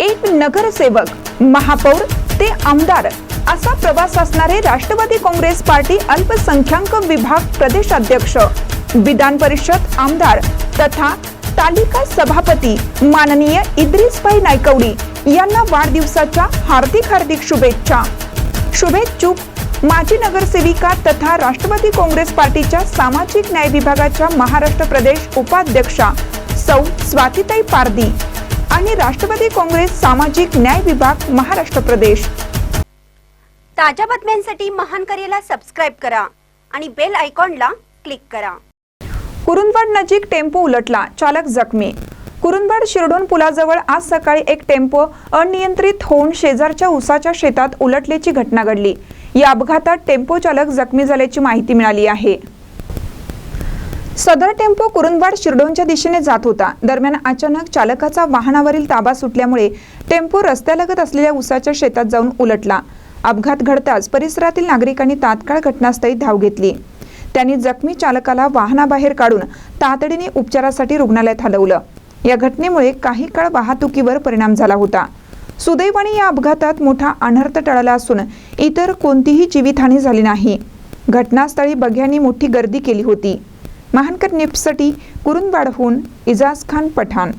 एक नगरसेवक महापौर ते आमदार असा प्रवास असणारे राष्ट्रवादी काँग्रेस पार्टी अल्पसंख्याक विभाग प्रदेशाध्यक्ष विधान परिषद आमदार तथा तालिका सभापती माननीय इद्रिसभाई नायकवडी यांना वाढदिवसाच्या हार्दिक हार्दिक शुभेच्छा. शुभेच्छुक माजी नगरसेविका तथा राष्ट्रवादी काँग्रेस पार्टीच्या सामाजिक न्याय विभागाच्या महाराष्ट्र प्रदेश उपाध्यक्षा सौ स्वातीताई पारदी आणि राष्ट्रवादी काँग्रेस सामाजिक न्याय विभाग महाराष्ट्र प्रदेश. ताज्या बातम्यांसाठी महान करेला सबस्क्राईब करा आणि बेल आयकॉनला क्लिक करा. कुरुंदवाड नजीक टेम्पो उलटला चालक जखमी. कुरुंदवाड शिरडोन पुलाजवळ आज सकाळी एक टेम्पो अनियंत्रित होऊन शेजारच्या उसाच्या शेतात उलटल्याची घटना घडली. या अपघातात टेम्पो चालक जखमी झाल्याची माहिती मिळाली आहे. सदर टेम्पो कुरुंदवाड शिरडोनच्या दिशेने जात होता. दरम्यान अचानक चालकाचा वाहनावरील ताबा सुटल्यामुळे टेम्पो रस्त्यालगत असलेल्या उसाच्या शेतात जाऊन उलटला. अपघात घडताच परिसरातील नागरिकांनी तात्काळ घटनास्थळी धाव घेतली. त्यांनी जखमी चालकाला वाहनाबाहेर काढून तातडीने उपचारासाठी रुग्णालयात हलवलं. या घटनेमुळे काही काळ वाहतुकीवर परिणाम झाला होता. सुदैवाने या अपघातात मोठा अनर्थ टळला असून इतर कोणतीही जीवितहानी झाली नाही. घटनास्थळी बघ्यांनी मोठी गर्दी केली होती. महानकर निप्ससाठी कुरुंदवाडहून इजाज खान पठाण.